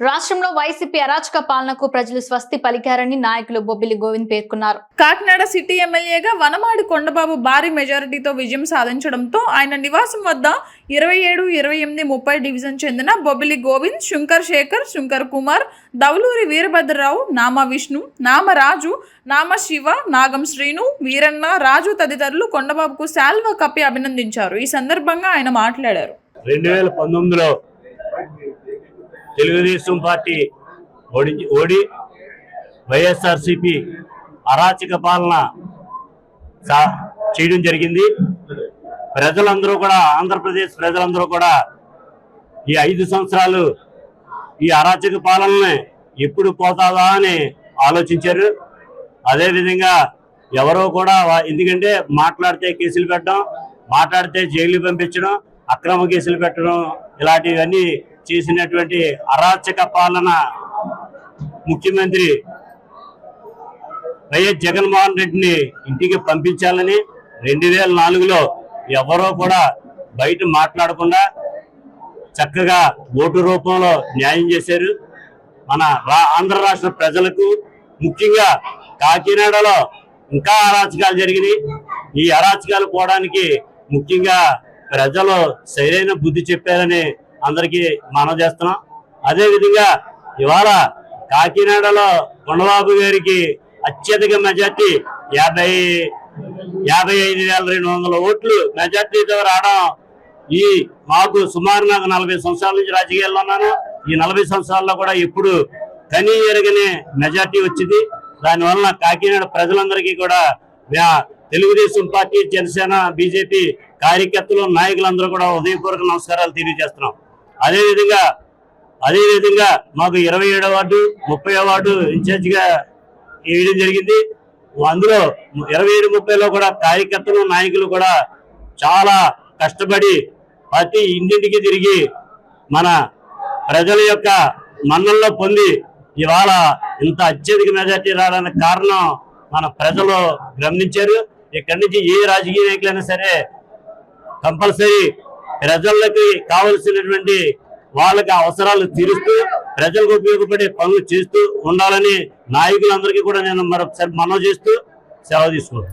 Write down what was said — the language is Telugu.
రాష్ట్రంలో వైసీపీ అరాచక పాలనకు ప్రజలు స్వస్తి పలికారని నాయకులు బొబ్బిలి గోవింద్ పేర్కొన్నారు. కాకినాడ సిటీ ఎమ్మెల్యేగా వనమాడి కొండబాబు భారీ మెజారిటీతో విజయం సాధించడంతో ఆయన నివాసం వద్ద ఇరవై ఏడు ఇరవై ఎనిమిది ముప్పై డివిజన్ చెందిన బొబ్బిలి గోవింద్ శంకర్ శేఖర్ శంకర్ కుమార్ దౌలూరి వీరభద్రరావు నామ విష్ణు నామ రాజు నామ శివ నాగం శ్రీను వీరన్న రాజు తదితరులు కొండబాబుకు శాల్వా కప్పి అభినందించారు. ఈ సందర్భంగా ఆయన మాట్లాడారు. రెండు వేల పంతొమ్మిదిలో తెలుగుదేశం పార్టీ ఓడి ఓడి వైఎస్ఆర్సిపి అరాచక పాలన సా- చేయడం జరిగింది. ప్రజలందరూ కూడా ఆంధ్రప్రదేశ్ ప్రజలందరూ కూడా ఈ ఐదు సంవత్సరాలు ఈ అరాచక పాలనని ఎప్పుడు పోతాదా అని ఆలోచించారు. అదేవిధంగా ఎవరో కూడా ఎందుకంటే మాట్లాడితే కేసులు పెట్టడం మాట్లాడితే జైలు పంపించడం అక్రమ కేసులు పెట్టడం ఇలాంటివన్నీ చేసినటువంటి అరాచక పాలన ముఖ్యమంత్రి వైఎస్ జగన్మోహన్ రెడ్డిని ఇంటికి పంపించాలని రెండు వేల నాలుగులో ఎవరో కూడా బయట మాట్లాడకుండా చక్కగా ఓటు రూపంలో న్యాయం చేశారు. మన రా- ఆంధ్ర రాష్ట్ర ప్రజలకు ముఖ్యంగా కాకినాడలో ఇంకా అరాచకాలు జరిగినాయి. ఈ అరాచకాలు పోవడానికి ముఖ్యంగా ప్రజలు సరైన బుద్ధి చెప్పారని అందరికీ మనం చేస్తున్నాం. అదేవిధంగా ఇవాళ కాకినాడలో కొండబాబు గారికి అత్యధిక మెజార్టీ యాభై యాభై ఐదు వేల రెండు వందల ఓట్లు మెజార్టీతో రావడం ఈ మాకు సుమారు నాకు నలభై సంవత్సరాల నుంచి రాజకీయాల్లో ఉన్నాను. ఈ నలభై సంవత్సరాల్లో కూడా ఎప్పుడు కనీ ఎరగనే మెజార్టీ వచ్చింది. దానివలన కాకినాడ ప్రజలందరికీ కూడా తెలుగుదేశం పార్టీ జనసేన బీజేపీ కార్యకర్తలు నాయకులందరూ కూడా ఉదయపూర్వక నమస్కారాలు తెలియజేస్తున్నాం. అదేవిధంగా అదేవిధంగా మాకు ఇరవై ఏడో వార్డు ముప్పై వార్డు ఇన్ఛార్జిగా వేయడం జరిగింది. అందులో ఇరవై ఏడు ముప్పైలో కూడా కార్యకర్తలు నాయకులు కూడా చాలా కష్టపడి ప్రతి ఇంటింటికి తిరిగి మన ప్రజల యొక్క మన్నల్లో పొంది ఇవాళ ఇంత అత్యధిక మెజార్టీ రావడానికి కారణం మన ప్రజలు గమనించారు. ఇక్కడి నుంచి ఏ రాజకీయ నాయకులైనా సరే కంపల్సరీ ప్రజలకి కావలసినటువంటి వాళ్ళకి అవసరాలు తీరుస్తూ ప్రజలకు ఉపయోగపడే పనులు చేస్తూ ఉండాలని నాయకులందరికీ కూడా నేను మరొకసారి మనవి చేస్తూ సెలవు తీసుకుంటాను